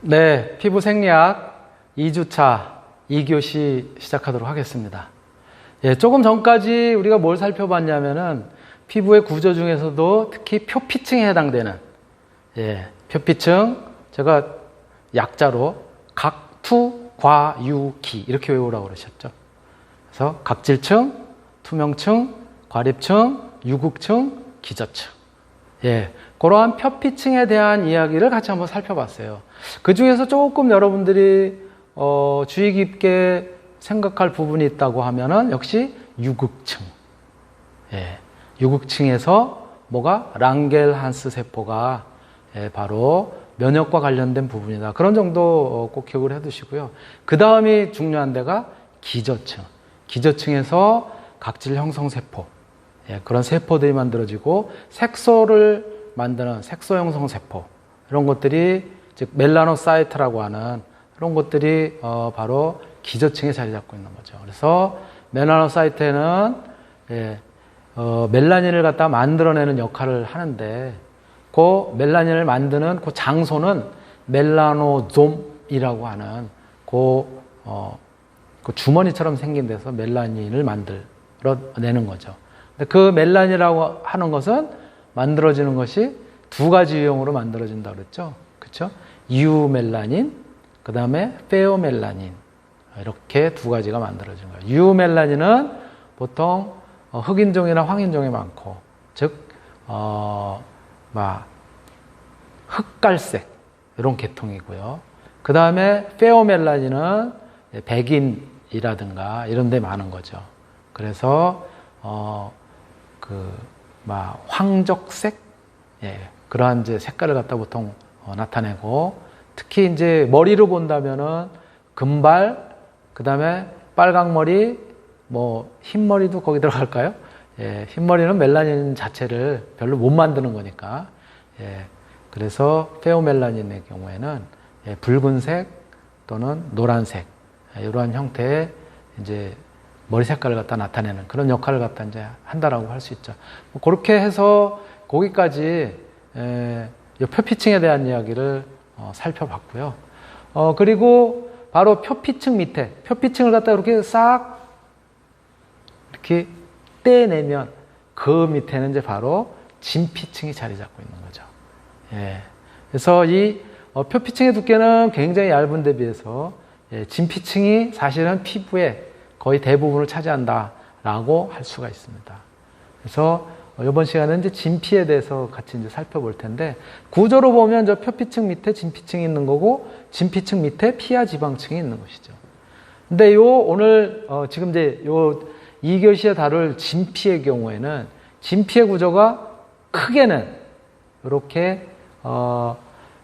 네, 피부 생리학 2주차 2교시 시작하도록 하겠습니다. 예, 조금 전까지 우리가 뭘 살펴봤냐면은 피부의 구조 중에서도 특히 표피층에 해당되는 예, 표피층 제가 약자로 각투 과유기 이렇게 외우라고 그러셨죠. 그래서 각질층, 투명층, 과립층, 유국층, 기저층. 예, 그러한 표피층에 대한 이야기를 같이 한번 살펴봤어요. 그 중에서 조금 여러분들이 어, 주의 깊게 생각할 부분이 있다고 하면은 역시 유극층. 예, 유극층에서 뭐가 랑겔한스 세포가 예, 바로 면역과 관련된 부분이다. 그런 정도 어, 꼭 기억을 해 두시고요. 그 다음이 중요한 데가 기저층. 기저층에서 각질 형성 세포. 예, 그런 세포들이 만들어지고 색소를 만드는 색소 형성 세포. 이런 것들이 즉 멜라노사이트라고 하는 그런 것들이 어, 바로 기저층에 자리 잡고 있는 거죠. 그래서 멜라노사이트는 예, 어, 멜라닌을 갖다 만들어내는 역할을 하는데 그 멜라닌을 만드는 그 장소는 멜라노좀이라고 하는 그, 어, 그 주머니처럼 생긴 데서 멜라닌을 만들어 내는 거죠. 근데 그 멜라닌이라고 하는 것은 만들어지는 것이 두 가지 유형으로 만들어진다 그랬죠. 그렇죠? 유멜라닌, 그 다음에 페오멜라닌 이렇게 두 가지가 만들어진 거예요. 유멜라닌은 보통 어, 흑인종이나 황인종이 많고, 즉, 어, 막 흑갈색 이런 계통이고요. 그 다음에 페오멜라닌은 백인이라든가 이런 데 많은 거죠. 그래서 어, 그 막 황적색 예, 그러한 이제 색깔을 갖다 보통 어, 나타내고 특히 이제 머리로 본다면은 금발 그다음에 빨강머리 뭐 흰머리도 거기 들어갈까요? 예, 흰머리는 멜라닌 자체를 별로 못 만드는 거니까 예, 그래서 페오멜라닌의 경우에는 예, 붉은색 또는 노란색 예, 이러한 형태의 이제 머리 색깔을 갖다 나타내는 그런 역할을 갖다 이제 한다라고 할 수 있죠. 뭐 그렇게 해서 거기까지 에, 표피층에 대한 이야기를 어, 살펴봤고요. 어, 그리고 바로 표피층 밑에 표피층을 갖다 이렇게 싹 이렇게 떼내면 그 밑에는 이제 바로 진피층이 자리 잡고 있는 거죠. 예. 그래서 이 어, 표피층의 두께는 굉장히 얇은 데 비해서 예, 진피층이 사실은 피부의 거의 대부분을 차지한다라고 할 수가 있습니다. 그래서 어, 이번 시간은 이제 진피에 대해서 같이 이제 살펴볼 텐데 구조로 보면 저 표피층 밑에 진피층이 있는 거고 진피층 밑에 피하 지방층이 있는 것이죠. 근데 요 오늘 어 지금 이제 요 2교시에 다룰 진피의 경우에는 진피의 구조가 크게는 이렇게 어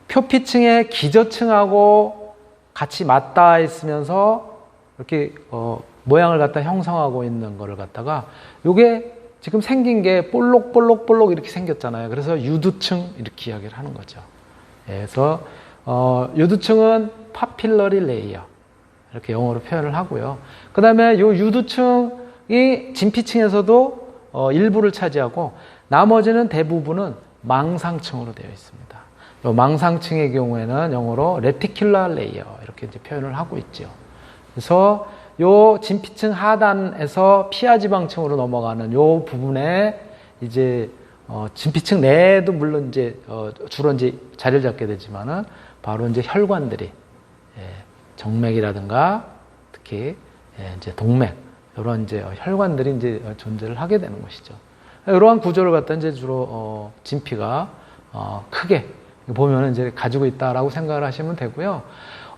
표피층의 기저층하고 같이 맞닿아 있으면서 이렇게 어 모양을 갖다 형성하고 있는 거를 갖다가 요게 지금 생긴 게 볼록볼록볼록 이렇게 생겼잖아요. 그래서 유두층 이렇게 이야기를 하는 거죠. 예, 그래서 어, 유두층은 파필러리 레이어 이렇게 영어로 표현을 하고요. 그 다음에 요 유두층이 진피층에서도 어, 일부를 차지하고 나머지는 대부분은 망상층으로 되어 있습니다. 요 망상층의 경우에는 영어로 레티큘라 레이어 이렇게 이제 표현을 하고 있죠. 그래서 요 진피층 하단에서 피하 지방층으로 넘어가는 요 부분에 이제 어, 진피층 내에도 물론 이제 어, 주로 이제 자리를 잡게 되지만은 바로 이제 혈관들이 예, 정맥이라든가 특히 예, 이제 동맥 이런 이제 혈관들이 이제 존재를 하게 되는 것이죠. 이러한 구조를 갖다 이제 주로 어, 진피가 어, 크게 보면은 이제 가지고 있다라고 생각을 하시면 되고요.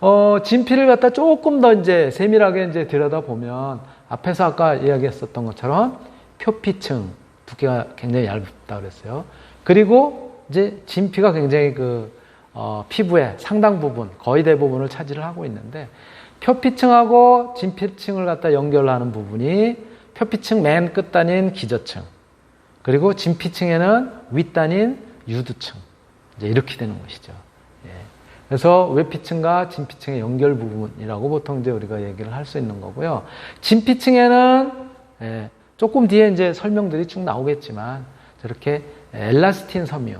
어, 진피를 갖다 조금 더 이제 세밀하게 이제 들여다 보면 앞에서 아까 이야기했었던 것처럼 표피층 두께가 굉장히 얇다 그랬어요. 그리고 이제 진피가 굉장히 그 어, 피부의 상당 부분, 거의 대부분을 차지를 하고 있는데 표피층하고 진피층을 갖다 연결하는 부분이 표피층 맨 끝단인 기저층, 그리고 진피층에는 윗단인 유두층, 이제 이렇게 되는 것이죠. 그래서 외피층과 진피층의 연결 부분이라고 보통 이제 우리가 얘기를 할 수 있는 거고요. 진피층에는 예, 조금 뒤에 이제 설명들이 쭉 나오겠지만 저렇게 엘라스틴 섬유,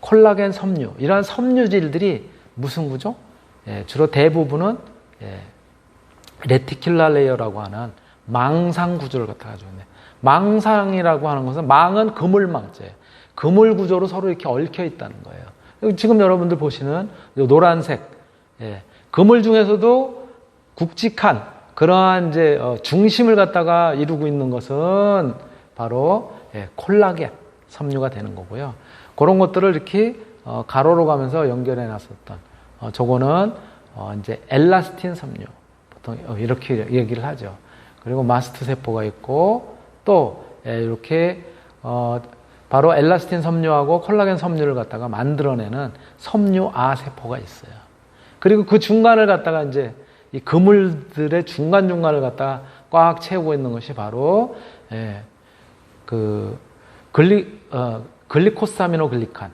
콜라겐 섬유 이러한 섬유질들이 무슨 구조? 예, 주로 대부분은 예, 레티큘라 레이어라고 하는 망상 구조를 갖다 가지고 있네. 망상이라고 하는 것은 망은 그물망재. 그물 구조로 서로 이렇게 얽혀 있다는 거예요. 지금 여러분들 보시는 요 노란색 예, 그물 중에서도 굵직한 그러한 이제 어, 중심을 갖다가 이루고 있는 것은 바로 예, 콜라겐 섬유가 되는 거고요. 그런 것들을 이렇게 어, 가로로 가면서 연결해 놨었던 어, 저거는 어, 이제 엘라스틴 섬유 보통 어, 이렇게 얘기를 하죠. 그리고 마스트 세포가 있고 또 예, 이렇게 어, 바로 엘라스틴 섬유하고 콜라겐 섬유를 갖다가 만들어내는 섬유아 세포가 있어요. 그리고 그 중간을 갖다가 이제 이 그물들의 중간 중간을 갖다가 꽉 채우고 있는 것이 바로 예, 그 글리 어, 글리코사미노글리칸.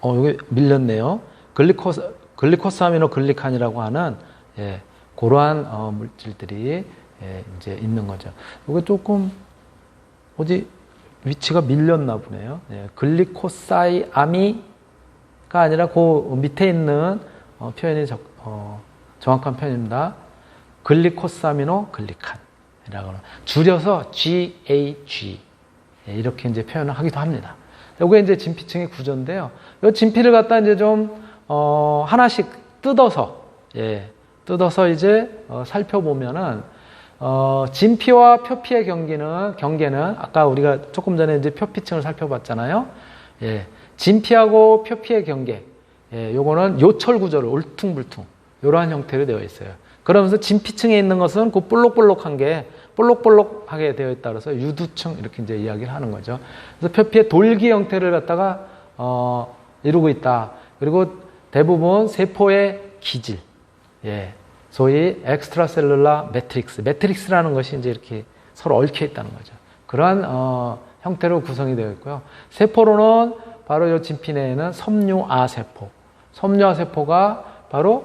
어 여기 밀렸네요. 글리코스 글리코사미노글리칸이라고 하는 예, 그러한 어, 물질들이 예, 이제 있는 거죠. 이거 조금 어디 위치가 밀렸나 보네요. 예, 글리코사이아미가 아니라 그 밑에 있는 어, 표현이 적, 어, 정확한 표현입니다. 글리코사미노 글리칸이라고 줄여서 GAG 예, 이렇게 이제 표현을 하기도 합니다. 요게 이제 진피층의 구조인데요. 이 진피를 갖다 이제 좀 어, 하나씩 뜯어서 예, 뜯어서 이제 어, 살펴보면은 어, 진피와 표피의 경계는 경계는 아까 우리가 조금 전에 이제 표피층을 살펴봤잖아요. 예, 진피하고 표피의 경계. 예, 요거는 요철 구조를 울퉁불퉁 이러한 형태로 되어 있어요. 그러면서 진피층에 있는 것은 그 볼록볼록한 게 볼록볼록하게 되어 있다 그래서 유두층 이렇게 이제 이야기를 하는 거죠. 그래서 표피의 돌기 형태를 갖다가 어, 이루고 있다. 그리고 대부분 세포의 기질, 예, 소위 엑스트라셀룰라 매트릭스, 매트릭스라는 것이 이제 이렇게 서로 얽혀 있다는 거죠. 그러한 어, 형태로 구성이 되어 있고요. 세포로는 바로 이 진피 내에는 섬유아 세포, 섬유아 세포가 바로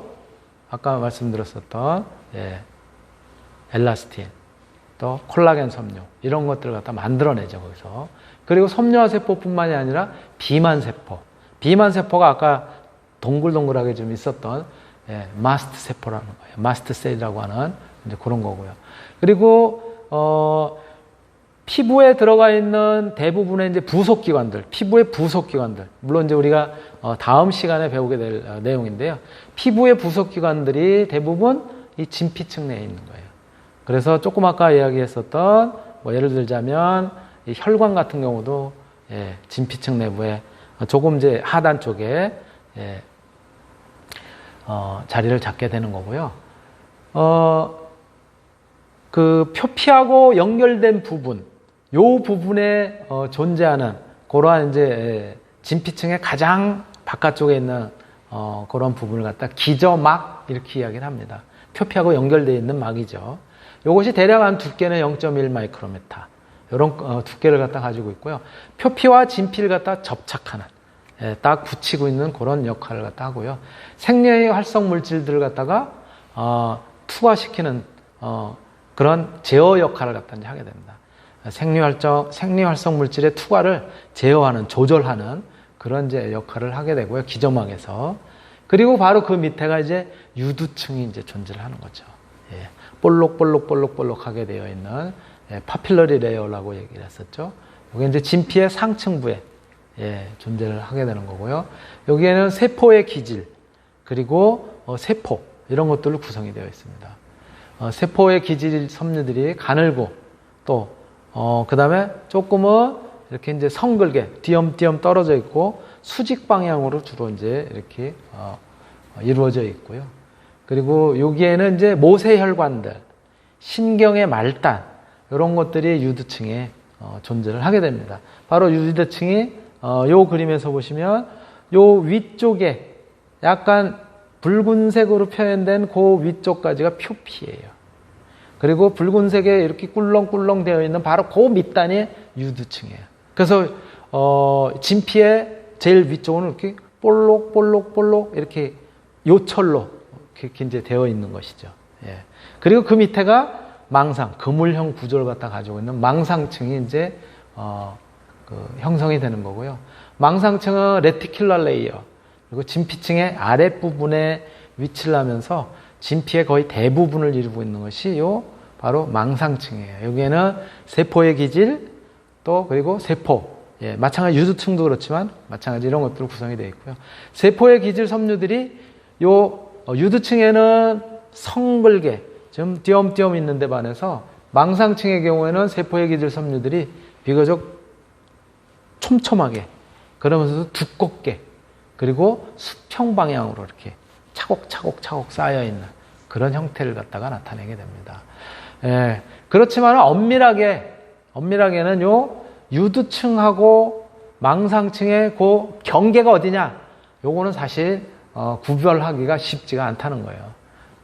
아까 말씀드렸었던 예, 엘라스틴, 또 콜라겐 섬유 이런 것들을 갖다 만들어내죠 거기서. 그리고 섬유화 세포뿐만이 아니라 비만 세포, 비만 세포가 아까 동글동글하게 좀 있었던 예, 마스트 세포라는 거예요. 마스트 셀이라고 하는 이제 그런 거고요. 그리고 어, 피부에 들어가 있는 대부분의 이제 부속 기관들, 피부의 부속 기관들. 물론 이제 우리가 어, 다음 시간에 배우게 될 어, 내용인데요. 피부의 부속 기관들이 대부분 이 진피층 내에 있는 거예요. 그래서 조금 아까 이야기했었던 뭐 예를 들자면 이 혈관 같은 경우도 예, 진피층 내부에 조금 이제 하단 쪽에 예, 어, 자리를 잡게 되는 거고요. 어, 그 표피하고 연결된 부분, 요 부분에 어, 존재하는 그러한 이제 예, 진피층의 가장 바깥쪽에 있는 어, 그런 부분을 갖다 기저막 이렇게 이야기를 합니다. 표피하고 연결되어 있는 막이죠. 이것이 대략 한 두께는 0.1 마이크로메타. 이런 어, 두께를 갖다 가지고 있고요. 표피와 진피를 갖다 접착하는 예, 딱 붙이고 있는 그런 역할을 갖다 하고요. 생리의 활성 물질들을 갖다가 어, 투과시키는 어, 그런 제어 역할을 갖다 이제 하게 됩니다. 생리활성 생리활성 물질의 투과를 제어하는 조절하는 그런 이제 역할을 하게 되고요. 기저막에서 그리고 바로 그 밑에가 이제 유두층이 이제 존재를 하는 거죠. 예, 볼록볼록볼록볼록하게 되어 있는 예, 파필러리 레이어라고 얘기를 했었죠. 이게 이제 진피의 상층부에 예, 존재를 하게 되는 거고요. 여기에는 세포의 기질 그리고 어, 세포 이런 것들로 구성이 되어 있습니다. 어, 세포의 기질 섬유들이 가늘고 또 어, 그 다음에 조금은 이렇게 이제 성글게 띄엄띄엄 떨어져 있고 수직 방향으로 주로 이제 이렇게 어, 이루어져 있고요. 그리고 여기에는 이제 모세혈관들, 신경의 말단 이런 것들이 유두층에 어, 존재를 하게 됩니다. 바로 유두층이 어, 요 그림에서 보시면 요 위쪽에 약간 붉은색으로 표현된 그 위쪽까지가 표피예요. 그리고 붉은색에 이렇게 꿀렁꿀렁 되어 있는 바로 그 밑단이 유두층이에요. 그래서 어, 진피의 제일 위쪽은 이렇게 볼록볼록볼록 이렇게 요철로 이렇게 이제 되어 있는 것이죠. 예. 그리고 그 밑에가 망상, 그물형 구조를 갖다 가지고 있는 망상층이 이제 어, 그 형성이 되는 거고요. 망상층은 레티큘러 레이어 그리고 진피층의 아랫부분에 위치를 하면서 진피의 거의 대부분을 이루고 있는 것이 요 바로 망상층이에요. 여기에는 세포의 기질 또 그리고 세포 예, 마찬가지 유두층도 그렇지만 마찬가지 이런 것들로 구성이 되어 있고요. 세포의 기질 섬유들이 요 어, 유두층에는 성글게 좀 띄엄띄엄 있는데 반해서 망상층의 경우에는 세포의 기질 섬유들이 비교적 촘촘하게 그러면서도 두껍게 그리고 수평 방향으로 이렇게 차곡차곡 차곡 쌓여 있는 그런 형태를 갖다가 나타내게 됩니다. 예, 그렇지만 엄밀하게 엄밀하게는 요 유두층하고 망상층의 그 경계가 어디냐? 요거는 사실 어, 구별하기가 쉽지가 않다는 거예요.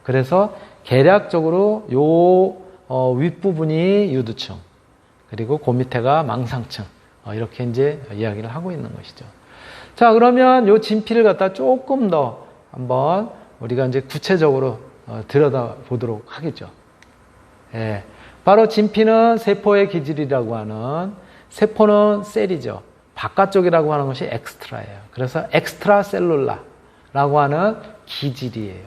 그래서 계략적으로 요 어, 윗부분이 유두층 그리고 그 밑에가 망상층 어, 이렇게 이제 이야기를 하고 있는 것이죠. 자 그러면 요 진피를 갖다 조금 더 한번 우리가 이제 구체적으로 어, 들여다 보도록 하겠죠. 예, 바로 진피는 세포의 기질이라고 하는 세포는 셀이죠. 바깥쪽이라고 하는 것이 엑스트라예요. 그래서 엑스트라 셀룰라라고 하는 기질이에요.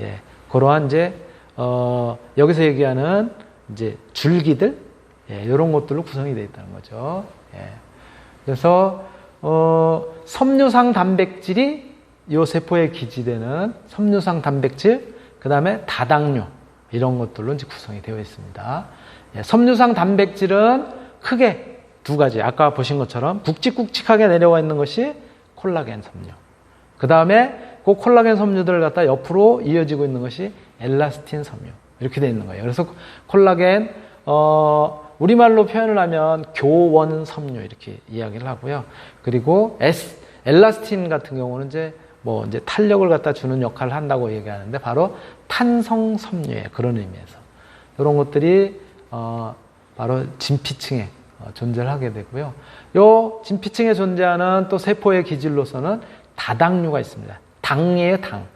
예, 그러한 이제 어, 여기서 얘기하는 이제 줄기들 예, 이런 것들로 구성이 되어 있다는 거죠. 예. 그래서 어, 섬유상 단백질이 이 세포에 기지되는 섬유상 단백질, 그 다음에 다당류 이런 것들로 이제 구성이 되어 있습니다. 예, 섬유상 단백질은 크게 두 가지. 아까 보신 것처럼 굵직굵직하게 내려와 있는 것이 콜라겐 섬유. 그 다음에 그 콜라겐 섬유들을 갖다 옆으로 이어지고 있는 것이 엘라스틴 섬유. 이렇게 되어 있는 거예요. 그래서 콜라겐, 어, 우리말로 표현을 하면 교원 섬유 이렇게 이야기를 하고요. 그리고 에스, 엘라스틴 같은 경우는 이제 뭐 이제 탄력을 갖다 주는 역할을 한다고 얘기하는데 바로 탄성 섬유예요. 그런 의미에서. 이런 것들이 어, 바로 진피층에 어, 존재를 하게 되고요. 요 진피층에 존재하는 또 세포의 기질로서는 다당류가 있습니다. 당이에요, 당.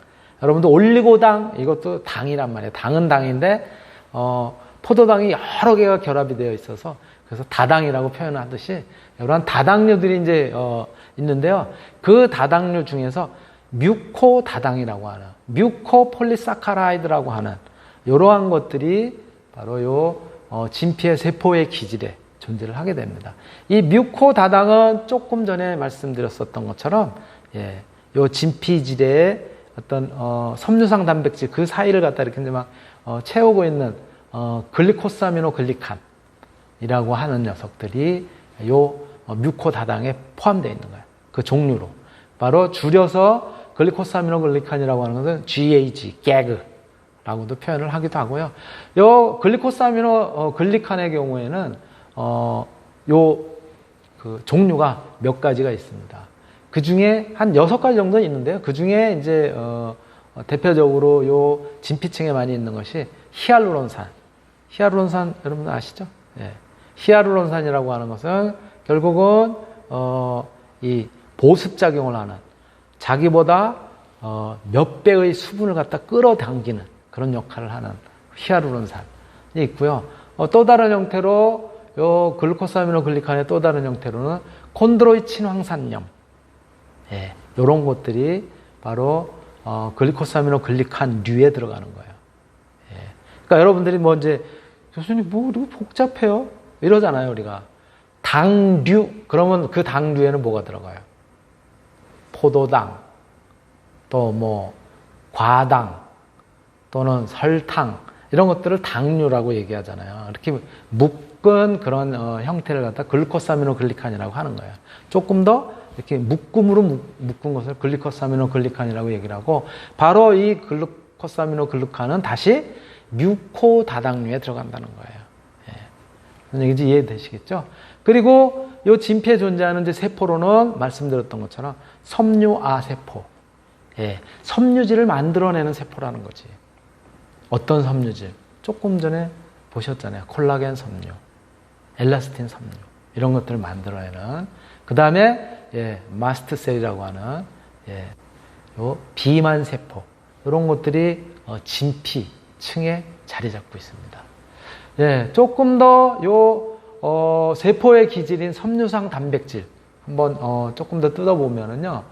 여러분들 올리고당 이것도 당이란 말이에요. 당은 당인데 어, 포도당이 여러 개가 결합이 되어 있어서 그래서 다당이라고 표현하듯이 이러한 다당류들이 이제 어, 있는데요. 그 다당류 중에서 뮤코 다당이라고 하는 뮤코 폴리사카라이드라고 하는 이러한 것들이 바로 요 어, 진피의 세포의 기질에 존재를 하게 됩니다. 이 뮤코 다당은 조금 전에 말씀드렸었던 것처럼 예, 요 진피질의 어떤 어, 섬유상 단백질 그 사이를 갖다 이렇게 막 어, 채우고 있는 어, 글리코사미노 글리칸이라고 하는 녀석들이 요 어, 뮤코 다당에 포함되어 있는 거예요. 그 종류로 바로 줄여서 글리코사미노 글리칸이라고 하는 것은 GAG, GAG라고도 표현을 하기도 하고요. 요 글리코사미노 어, 글리칸의 경우에는 어, 요그 종류가 몇 가지가 있습니다. 그 중에 한 여섯 가지 정도는 있는데요. 그 중에 이제 어, 어, 대표적으로 요 진피층에 많이 있는 것이 히알루론산. 히알루론산 여러분 아시죠? 예. 히알루론산이라고 하는 것은 결국은 어, 이 보습 작용을 하는 자기보다 어, 몇 배의 수분을 갖다 끌어당기는 그런 역할을 하는 히알루론산이 있고요. 어, 또 다른 형태로 요 글루코사미노글리칸의 또 다른 형태로는 콘드로이친 황산염 예, 이런 것들이 바로 어, 글리코사미노글리칸류에 들어가는 거예요. 예. 그러니까 여러분들이 뭐 이제 교수님 뭐 이거 복잡해요 이러잖아요 우리가 당류 그러면 그 당류에는 뭐가 들어가요? 포도당 또 뭐 과당 또는 설탕 이런 것들을 당류라고 얘기하잖아요. 이렇게 묶은 그런 어, 형태를 갖다 글루코사미노글리칸이라고 하는 거예요. 조금 더 이렇게 묶음으로 묶은 것을 글리코사미노글리칸이라고 얘기를 하고 바로 이 글루코사미노글리칸은 다시 뮤코 다당류에 들어간다는 거예요. 예. 이제 이해되시겠죠? 그리고 이 진피에 존재하는 이제 세포로는 말씀드렸던 것처럼 섬유아 세포, 예. 섬유질을 만들어내는 세포라는 거지. 어떤 섬유질? 조금 전에 보셨잖아요. 콜라겐 섬유, 엘라스틴 섬유 이런 것들을 만들어내는 그 다음에 예, 마스트셀이라고 하는 예, 요 비만 세포 이런 것들이 어, 진피 층에 자리 잡고 있습니다. 예, 조금 더요 어, 세포의 기질인 섬유상 단백질 한번 어, 조금 더 뜯어보면은요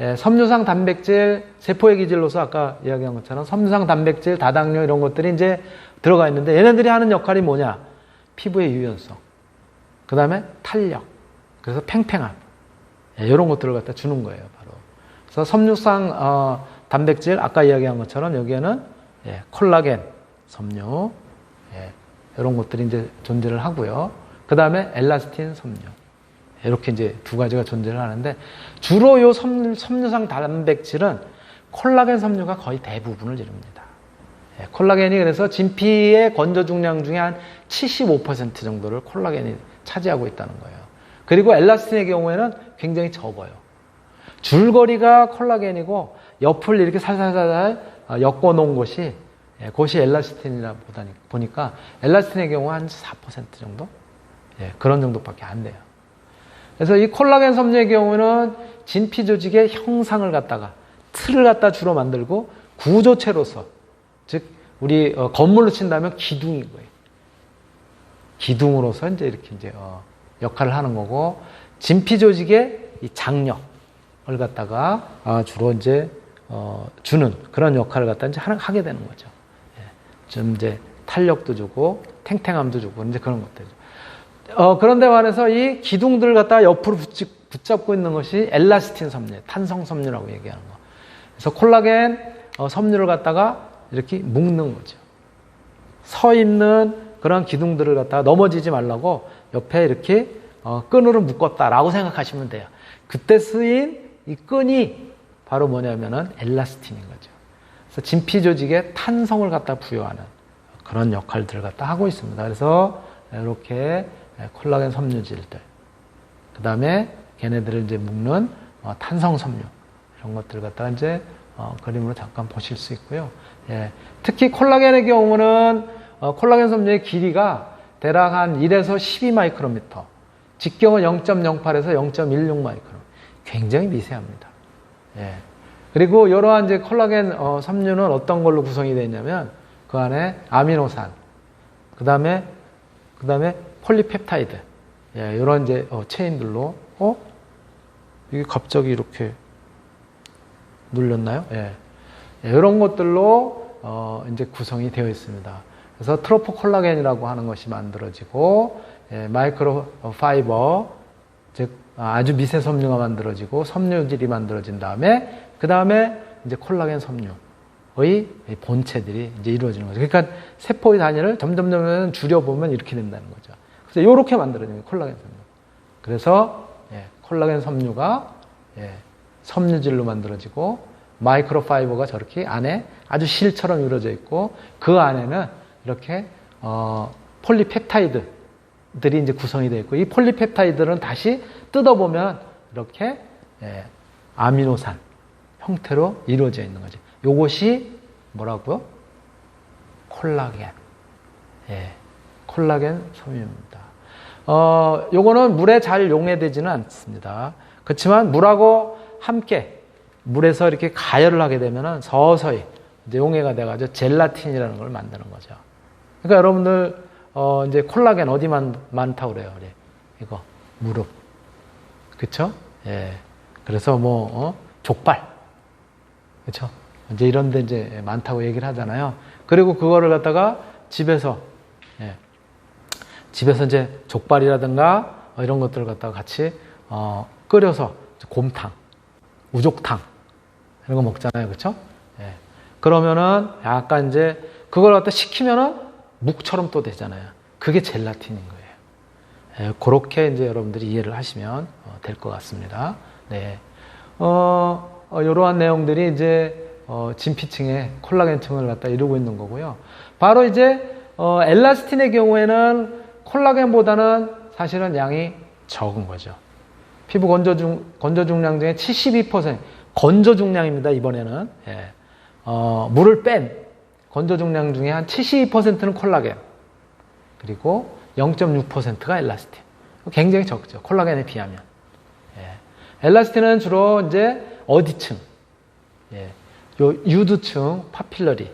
예, 섬유상 단백질, 세포의 기질로서 아까 이야기한 것처럼 섬유상 단백질, 다당류 이런 것들이 이제 들어가 있는데 얘네들이 하는 역할이 뭐냐? 피부의 유연성. 그 다음에 탄력. 그래서 팽팽함. 예, 이런 것들을 갖다 주는 거예요, 바로. 그래서 섬유상 어, 단백질, 아까 이야기한 것처럼 여기에는 예, 콜라겐, 섬유, 예, 이런 것들이 이제 존재를 하고요. 그 다음에 엘라스틴 섬유. 이렇게 이제 두 가지가 존재를 하는데 주로 요 섬, 섬유상 단백질은 콜라겐 섬유가 거의 대부분을 이룹니다. 예, 콜라겐이 그래서 진피의 건조 중량 중에 한 75% 정도를 콜라겐이 차지하고 있다는 거예요. 그리고 엘라스틴의 경우에는 굉장히 적어요. 줄거리가 콜라겐이고 옆을 이렇게 살살살살 어, 엮어 놓은 것이 예, 그것이 엘라스틴이라 보니까 엘라스틴의 경우 한 4% 정도? 예, 그런 정도밖에 안 돼요. 그래서 이 콜라겐 섬유의 경우는 진피 조직의 형상을 갖다가 틀을 갖다 주로 만들고 구조체로서 즉 우리 어, 건물로 친다면 기둥인 거예요. 기둥으로서 이제 이렇게 이제 어, 역할을 하는 거고 진피 조직의 이 장력을 갖다가 어, 주로 이제 어, 주는 그런 역할을 갖다 이제 하게 되는 거죠. 예. 좀 이제 탄력도 주고 탱탱함도 주고 이제 그런 것들이죠. 어, 그런데 말해서 이 기둥들을 갖다가 옆으로 붙잡고 있는 것이 엘라스틴 섬유, 탄성 섬유라고 얘기하는 거. 그래서 콜라겐 어, 섬유를 갖다가 이렇게 묶는 거죠. 서 있는 그런 기둥들을 갖다가 넘어지지 말라고 옆에 이렇게 어, 끈으로 묶었다라고 생각하시면 돼요. 그때 쓰인 이 끈이 바로 뭐냐면은 엘라스틴인 거죠. 그래서 진피 조직에 탄성을 갖다 부여하는 그런 역할들을 갖다 하고 있습니다. 그래서 이렇게 콜라겐 섬유질들, 그 다음에 걔네들을 이제 묶는 어, 탄성 섬유 이런 것들을 갖다 이제 어, 그림으로 잠깐 보실 수 있고요. 예, 특히 콜라겐의 경우는 어, 콜라겐 섬유의 길이가 대략 한 1에서 12 마이크로미터, 직경은 0.08에서 0.16 마이크로, 굉장히 미세합니다. 예. 그리고 이러한 이제 콜라겐 어, 섬유는 어떤 걸로 구성이 되어 있냐면 그 안에 아미노산, 그 다음에 그 다음에 폴리펩타이드, 예, 이런 이제 어, 체인들로 어 이게 갑자기 이렇게 눌렸나요? 예. 예, 이런 것들로 어, 이제 구성이 되어 있습니다. 그래서 트로포 콜라겐이라고 하는 것이 만들어지고 예, 마이크로 파이버 즉 아주 미세 섬유가 만들어지고 섬유질이 만들어진 다음에 그 다음에 이제 콜라겐 섬유의 본체들이 이제 이루어지는 거죠. 그러니까 세포의 단위를 점점 점 줄여보면 이렇게 된다는 거죠. 그래서 이렇게 만들어지는 콜라겐 섬유. 그래서 예, 콜라겐 섬유가 예, 섬유질로 만들어지고 마이크로파이버가 저렇게 안에 아주 실처럼 이루어져 있고 그 안에는 이렇게 어, 폴리펩타이드 들이 이제 구성이 되어 있고 이 폴리펩타이드는 다시 뜯어보면 이렇게 예, 아미노산 형태로 이루어져 있는 거죠. 요것이 뭐라고요? 콜라겐. 예, 콜라겐 섬유입니다. 어, 요거는 물에 잘 용해되지는 않습니다. 그렇지만 물하고 함께 물에서 이렇게 가열을 하게 되면은 서서히 이제 용해가 돼가지고 젤라틴이라는 걸 만드는 거죠. 그러니까 여러분들 어, 이제 콜라겐 어디 만, 많다고 그래요, 그래. 이거 무릎, 그렇죠? 예. 그래서 뭐 어? 족발, 그렇죠? 이제 이런 데 이제 많다고 얘기를 하잖아요. 그리고 그거를 갖다가 집에서 예. 집에서 이제 족발이라든가 어, 이런 것들을 갖다가 같이 어, 끓여서 곰탕, 우족탕 이런 거 먹잖아요, 그렇죠? 예. 그러면은 약간 이제 그걸 갖다 식히면은 묵처럼 또 되잖아요. 그게 젤라틴인 거예요. 예, 그렇게 이제 여러분들이 이해를 하시면 어, 될것 같습니다. 네. 어, 어, 이러한 내용들이 이제 어, 진피층의 콜라겐층을 갖다 이루고 있는 거고요. 바로 이제 어, 엘라스틴의 경우에는 콜라겐보다는 사실은 양이 적은 거죠. 피부 건조 중 건조 중량 중에 72% 건조 중량입니다. 이번에는 예. 어, 물을 뺀 건조 중량 중에 한 72%는 콜라겐 그리고 0.6%가 엘라스틴. 굉장히 적죠. 콜라겐에 비하면. 예. 엘라스틴은 주로 이제 어디층, 예. 요 유두층, 파필러리,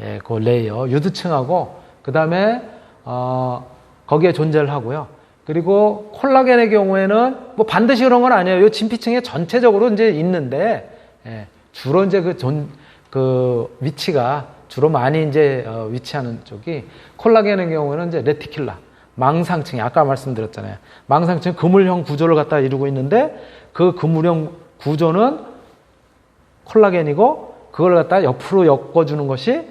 예, 그 레이어, 유두층하고 그 다음에 어, 거기에 존재를 하고요. 그리고 콜라겐의 경우에는 뭐 반드시 그런 건 아니에요. 이 진피층에 전체적으로 이제 있는데 예, 주로 이제 그, 존, 그 위치가 주로 많이 이제 어, 위치하는 쪽이 콜라겐의 경우에는 이제 레티큘라 망상층이 아까 말씀드렸잖아요. 망상층 그물형 구조를 갖다 이루고 있는데 그 그물형 구조는 콜라겐이고 그걸 갖다 옆으로 엮어주는 것이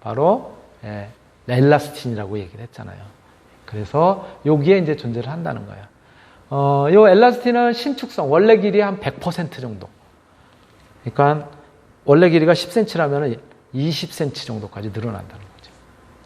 바로 예, 엘라스틴이라고 얘기를 했잖아요. 그래서 여기에 이제 존재를 한다는 거예요. 어, 요 엘라스틴은 신축성, 원래 길이 한 100% 정도. 그러니까 원래 길이가 10cm라면 20cm 정도까지 늘어난다는 거죠.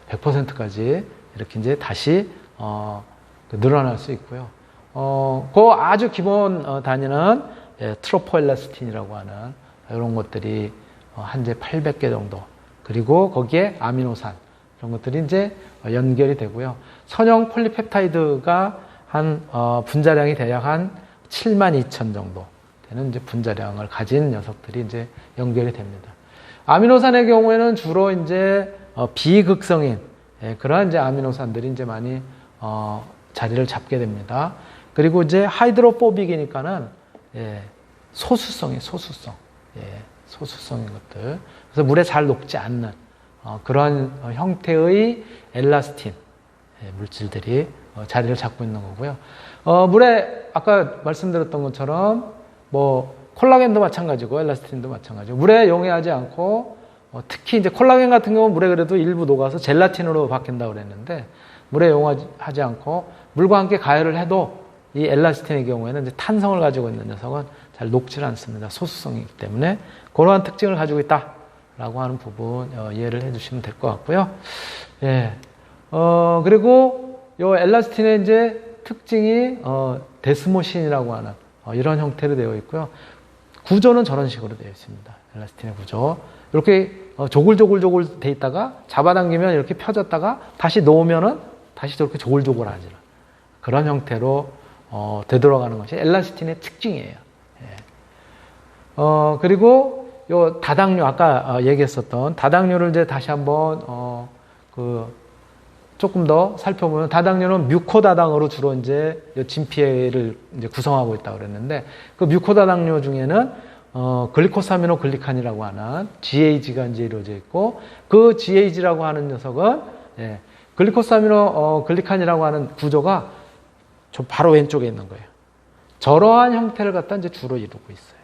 100%까지 이렇게 이제 다시 어, 그 늘어날 수 있고요. 어, 그 아주 기본 어, 단위는 예, 트로포엘라스틴이라고 하는 이런 것들이 어, 한제 800개 정도. 그리고 거기에 아미노산 이런 것들이 이제 연결이 되고요. 선형 폴리펩타이드가 한 어, 분자량이 대략 한 7만 2천 정도 되는 이제 분자량을 가진 녀석들이 이제 연결이 됩니다. 아미노산의 경우에는 주로 이제 어, 비극성인 예, 그러한 이제 아미노산들이 이제 많이 어, 자리를 잡게 됩니다. 그리고 이제 하이드로포빅이니까는 예, 소수성이 소수성, 예, 소수성인 것들. 그래서 물에 잘 녹지 않는 어, 그런 어, 형태의 엘라스틴 예, 물질들이 어, 자리를 잡고 있는 거고요. 어, 물에 아까 말씀드렸던 것처럼 뭐 콜라겐도 마찬가지고 엘라스틴도 마찬가지고 물에 용해하지 않고 어, 특히 이제 콜라겐 같은 경우는 물에 그래도 일부 녹아서 젤라틴으로 바뀐다고 그랬는데 물에 용하지 않고 물과 함께 가열을 해도 이 엘라스틴의 경우에는 이제 탄성을 가지고 있는 녀석은 잘 녹질 않습니다. 소수성이기 때문에 그러한 특징을 가지고 있다라고 하는 부분 어, 이해를 해주시면 될 것 같고요. 예. 어, 그리고 요 엘라스틴의 이제 특징이 어, 데스모신이라고 하는 어, 이런 형태로 되어 있고요. 구조는 저런 식으로 되어 있습니다. 엘라스틴의 구조. 이렇게 어, 조글조글조글 돼 있다가 잡아당기면 이렇게 펴졌다가 다시 놓으면은 다시 저렇게 조글조글하지 그런 형태로 어, 되돌아가는 것이 엘라스틴의 특징이에요. 예. 어, 그리고 요 다당류 아까 어, 얘기했었던 다당류를 이제 다시 한번 어, 그 조금 더 살펴보면 다당류는 뮤코다당으로 주로 이제 진피해를 이제 구성하고 있다고 그랬는데 그 뮤코다당류 중에는 어, 글리코사미노 글리칸이라고 하는 GAG가 이제 이루어져 있고 그 GAG라고 하는 녀석은 예, 글리코사미노 어, 글리칸이라고 하는 구조가 저 바로 왼쪽에 있는 거예요. 저러한 형태를 갖다 이제 주로 이루고 있어요.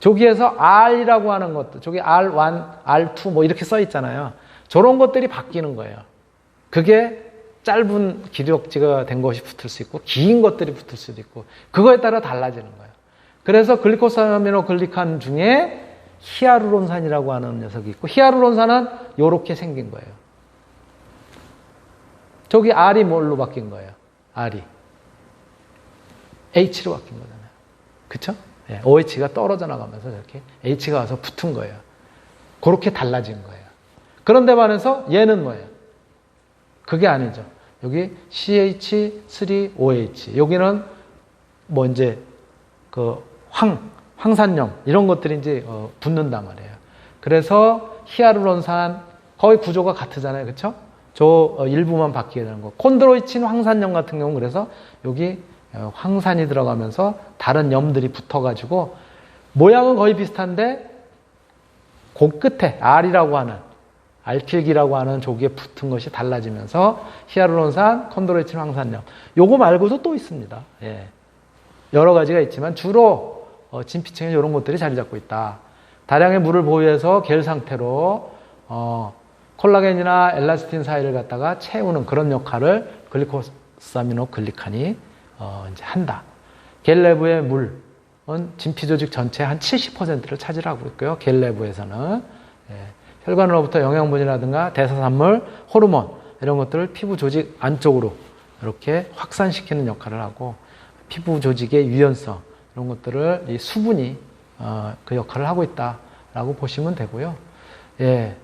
저기에서 R이라고 하는 것도 저기 R1, R2 뭐 이렇게 써 있잖아요. 저런 것들이 바뀌는 거예요. 그게 짧은 기력지가 된 것이 붙을 수 있고 긴 것들이 붙을 수도 있고 그거에 따라 달라지는 거예요. 그래서 글리코사미노 글리칸 중에 히아루론산이라고 하는 녀석이 있고 히아루론산은 이렇게 생긴 거예요. 저기 R이 뭘로 바뀐 거예요? R이 H로 바뀐 거잖아요. 그쵸? 네, OH가 떨어져 나가면서 이렇게 H가 와서 붙은 거예요. 그렇게 달라진 거예요. 그런데 반해서 얘는 뭐예요? 그게 아니죠. 여기 CH3OH. 여기는 뭐 이제 그 황, 황산염 이런 것들이 이제 어, 붙는단 말이에요. 그래서 히아루론산 거의 구조가 같으잖아요. 그렇죠? 저 어, 일부만 바뀌게 되는 거. 콘드로이친 황산염 같은 경우 그래서 여기 어, 황산이 들어가면서 다른 염들이 붙어 가지고 모양은 거의 비슷한데 그 끝에 R이라고 하는 알필기라고 하는 조기에 붙은 것이 달라지면서 히아루론산, 콘드로이친 황산염 요거 말고도 또 있습니다. 예. 여러 가지가 있지만 주로 어, 진피층에 이런 것들이 자리 잡고 있다. 다량의 물을 보유해서 겔 상태로 어, 콜라겐이나 엘라스틴 사이를 갖다가 채우는 그런 역할을 글리코사미노 글리칸이 어, 이제 한다. 겔 내부의 물은 진피 조직 전체 한 70%를 차지하고 있고요. 겔 내부에서는 예, 혈관으로부터 영양분이라든가 대사산물, 호르몬 이런 것들을 피부 조직 안쪽으로 이렇게 확산시키는 역할을 하고 피부 조직의 유연성 이런 것들을 이 수분이 어, 그 역할을 하고 있다라고 보시면 되고요. 예.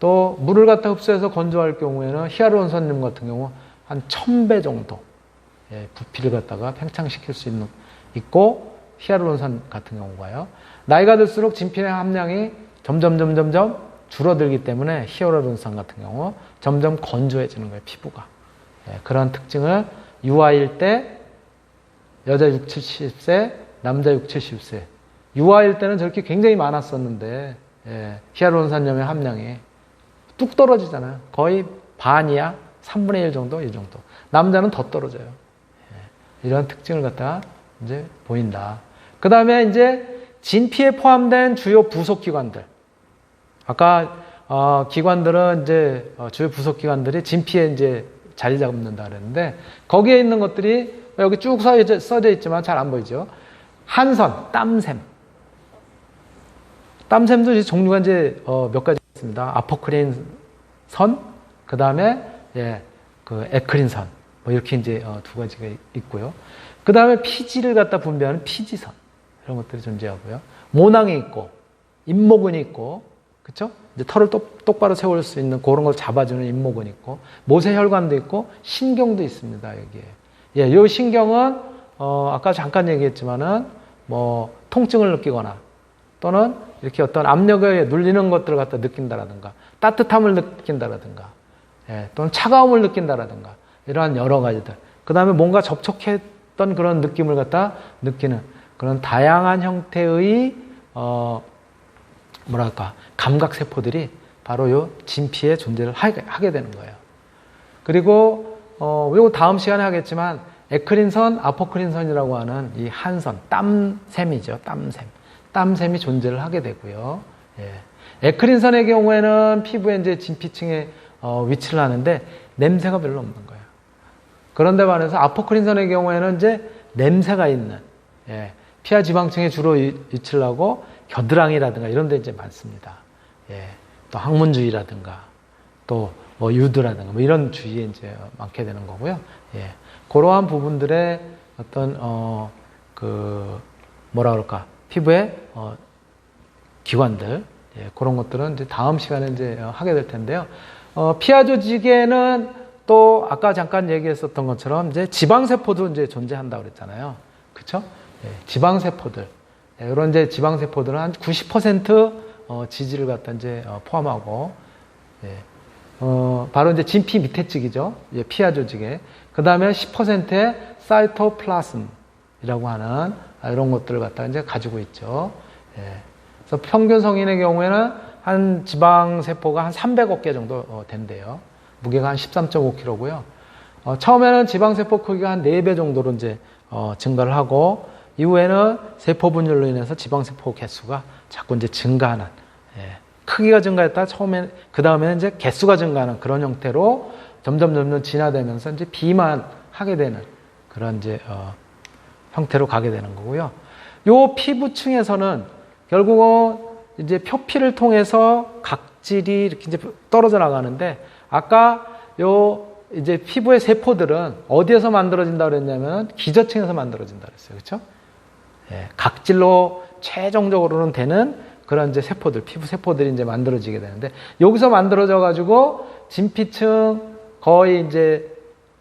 또 물을 갖다 흡수해서 건조할 경우에는 히아루론산염 같은 경우 한 1000배 정도 예, 부피를 갖다가 팽창시킬 수 있는 있고 히아루론산 같은 경우가요. 나이가 들수록 진피의 함량이 점점 점점점 줄어들기 때문에 히아루론산 같은 경우 점점 건조해지는 거예요 피부가 예, 그런 특징을 유아일 때 여자 6, 70세, 남자 6, 70세. 유아일 때는 저렇게 굉장히 많았었는데 예, 히알루론산염의 함량이 뚝 떨어지잖아요. 거의 반이야 3분의 1 정도 이 정도. 남자는 더 떨어져요. 예, 이런 특징을 갖다가 이제 보인다. 그 다음에 이제 진피에 포함된 주요 부속 기관들. 아까 어, 기관들은 이제 어, 주요 부속 기관들이 진피에 이제 자리 잡는다 그랬는데 거기에 있는 것들이 여기 쭉 써져, 써져 있지만 잘 안 보이죠. 한선, 땀샘. 땀샘도 이제 종류가 이제 어, 몇 가지 있습니다. 아포크린 선, 그 다음에 예, 그 에크린 선, 뭐 이렇게 이제 어, 두 가지가 있고요. 그 다음에 피지를 갖다 분배하는 피지선 이런 것들이 존재하고요. 모낭이 있고 잇목근이 있고 그렇죠? 이제 털을 똑, 똑바로 세울 수 있는 그런 걸 잡아주는 잇목근 있고 모세혈관도 있고 신경도 있습니다 여기에. 예, 이 신경은 어, 아까 잠깐 얘기했지만은 뭐 통증을 느끼거나 또는 이렇게 어떤 압력에 눌리는 것들을 갖다 느낀다라든가 따뜻함을 느낀다라든가 예, 또는 차가움을 느낀다라든가 이러한 여러 가지들. 그 다음에 뭔가 접촉했던 그런 느낌을 갖다 느끼는 그런 다양한 형태의 어, 뭐랄까 감각 세포들이 바로 요 진피에 존재를 하게 되는 거예요. 그리고 어, 이거 다음 시간에 하겠지만 에크린선, 아포크린선이라고 하는 이 한선, 땀샘이죠. 땀샘. 땀샘이 존재를 하게 되고요. 예. 에크린선의 경우에는 피부에 이제 진피층에 어, 위치를 하는데 냄새가 별로 없는 거예요. 그런데 반해서 아포크린선의 경우에는 이제 냄새가 있는 예. 피하 지방층에 주로 위치를 하고 겨드랑이라든가 이런 데 이제 많습니다. 예. 또 항문주의라든가 또 뭐 유두라든가 뭐 이런 주위에 이제 많게 되는 거고요. 예. 그러한 부분들의 어떤 어 그 뭐라 그럴까 피부의 어 기관들 예. 그런 것들은 이제 다음 시간에 이제 하게 될 텐데요. 어 피하 조직에는 또 아까 잠깐 얘기했었던 것처럼 이제 지방 세포도 이제 존재한다 그랬잖아요. 그렇죠? 예. 지방 세포들 예, 이런 이제 지방 세포들은 한 90% 어, 지지를 갖다 이제 어, 포함하고 예. 어, 바로 이제 진피 밑에 쪽이죠. 예, 피하 조직에. 그 다음에 10%의 사이토플라즘이라고 하는 아, 이런 것들을 갖다 이제 가지고 있죠. 예. 그래서 평균 성인의 경우에는 한 지방 세포가 한 300억 개 정도 어, 된대요. 무게가 한 13.5kg고요. 어, 처음에는 지방 세포 크기가 한 4배 정도로 이제 어, 증가를 하고 이후에는 세포 분열로 인해서 지방 세포 개수가 자꾸 이제 증가하는 예. 크기가 증가했다 처음에 그 다음에는 이제 개수가 증가하는 그런 형태로 점점 점점 진화되면서 이제 비만하게 되는 그런 이제 어, 형태로 가게 되는 거고요. 요 피부층에서는 결국은 이제 표피를 통해서 각질이 이렇게 이제 떨어져 나가는데 아까 요 이제 피부의 세포들은 어디에서 만들어진다 그랬냐면 기저층에서 만들어진다 그랬어요. 그렇죠? 예, 각질로 최종적으로는 되는 그런 이제 세포들, 피부 세포들이 이제 만들어지게 되는데 여기서 만들어져 가지고 진피층 거의 이제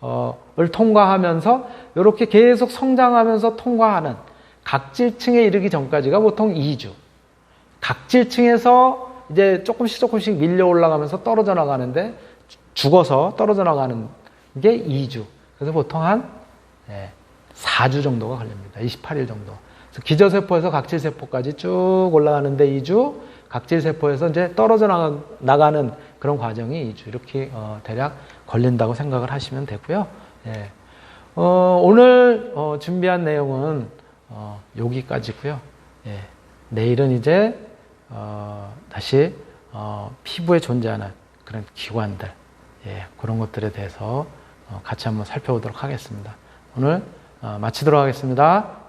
어을 통과하면서 이렇게 계속 성장하면서 통과하는 각질층에 이르기 전까지가 보통 2주. 각질층에서 이제 조금씩 조금씩 밀려 올라가면서 떨어져 나가는데 죽어서 떨어져 나가는 게 2주. 그래서 보통 한 4주 예, 정도가 걸립니다. 28일 정도. 기저세포에서 각질세포까지 쭉 올라가는데 2주, 각질세포에서 이제 떨어져 나가, 는 그런 과정이 2주 이렇게 어, 대략 걸린다고 생각을 하시면 되고요. 예. 어, 오늘 어, 준비한 내용은 어, 여기까지고요. 예. 내일은 이제 어, 다시 어, 피부에 존재하는 그런 기관들 예, 그런 것들에 대해서 같이 한번 살펴보도록 하겠습니다. 오늘 마치도록 하겠습니다.